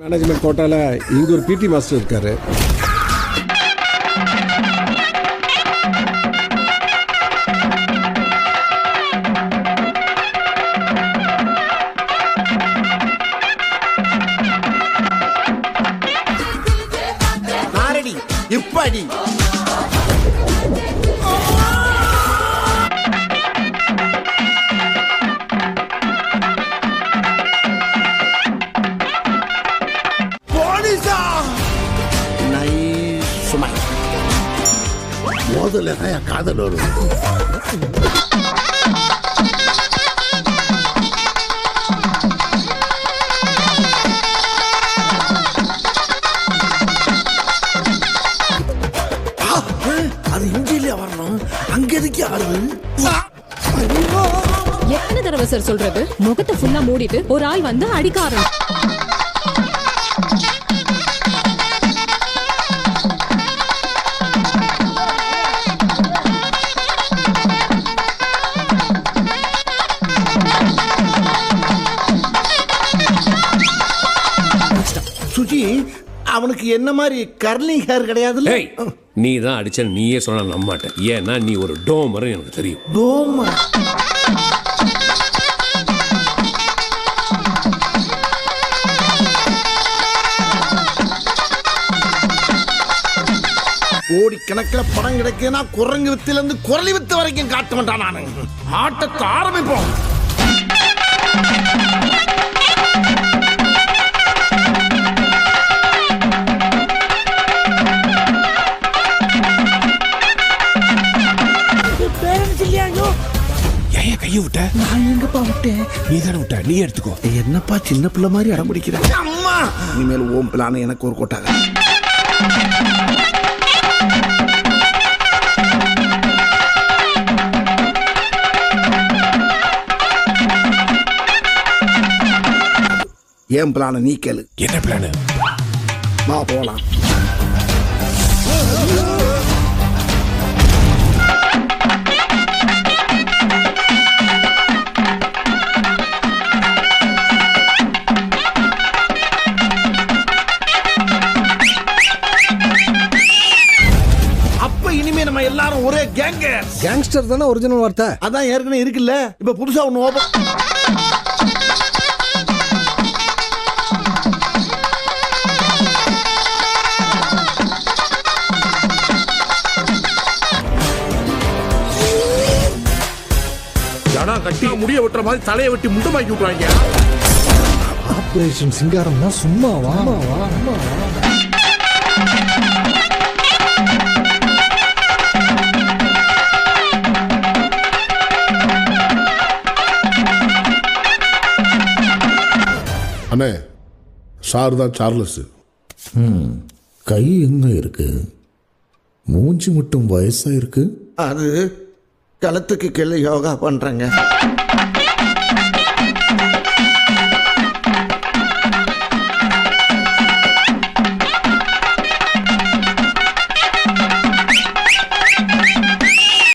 Management கோட்டால இங்க ஒரு PT master இருக்காரு. நாரடி இப்படி. முதல்ல தான் என் காதல் வரும்? அது இஞ்சிலே வரணும். அங்க எதுக்கு ஆடுது எத்தனை தடவை சார் சொல்றது? முகத்தை ஃபுல்லா மூடிட்டு ஒரு ஆள் வந்து அடிக்க ஆரம்பி சுஜி அவனுக்கு என்ன மாதிரி கர்லிங் ஹேர் கிடையாதுல்ல? நீ தான் அடிச்ச நீயே சொன்னா நம்ப மாட்டேன் ஏன்னா நீ ஒரு டோமர் எனக்கு தெரியும். டோமா? கோடிக்கணக்கில் படம் கிடைக்குதுன்னா குரங்கு வித்துல இருந்து குரலி வித்து வரைக்கும் காட்ட மாட்டான் நானு. ஆட்டத்தை ஆரம்பிப்போம். கையை விட்ட? நான் எங்கப்பா விட்டேன்? நீ தானே விட்ட? நீ எடுத்துக்கோ. என்னப்பா சின்ன பிள்ளை மாதிரி அடம் பிடிக்கிற? அம்மா! இனிமேல் ஓம் பிளான எனக்கு ஒரு கொட்டாக. ஏன் பிளான நீ கேளு. என்ன பிளானு? வா போலாம். ஒரே கேங்க கேங்ஸ்டர் தானே ஒரிஜினல் வார்த்தை? அதான் ஏற்கனவே இருக்குல்ல. இப்ப புதுசா ஒண்ணு ஓபன் கட்டி முடிய வெட்டுற மாதிரி தலையை வெட்டி முண்டமாக்கி விட்டுறாங்க. ஆபரேஷன் சிங்காரம் தான் சும்மாவா? அண்ணே சார் தான் சார்லஸ் கை எங்க இருக்கு? மூஞ்சி மட்டும் வயசா இருக்கு? அது களத்துக்கு கீழே யோகா பண்றேங்க.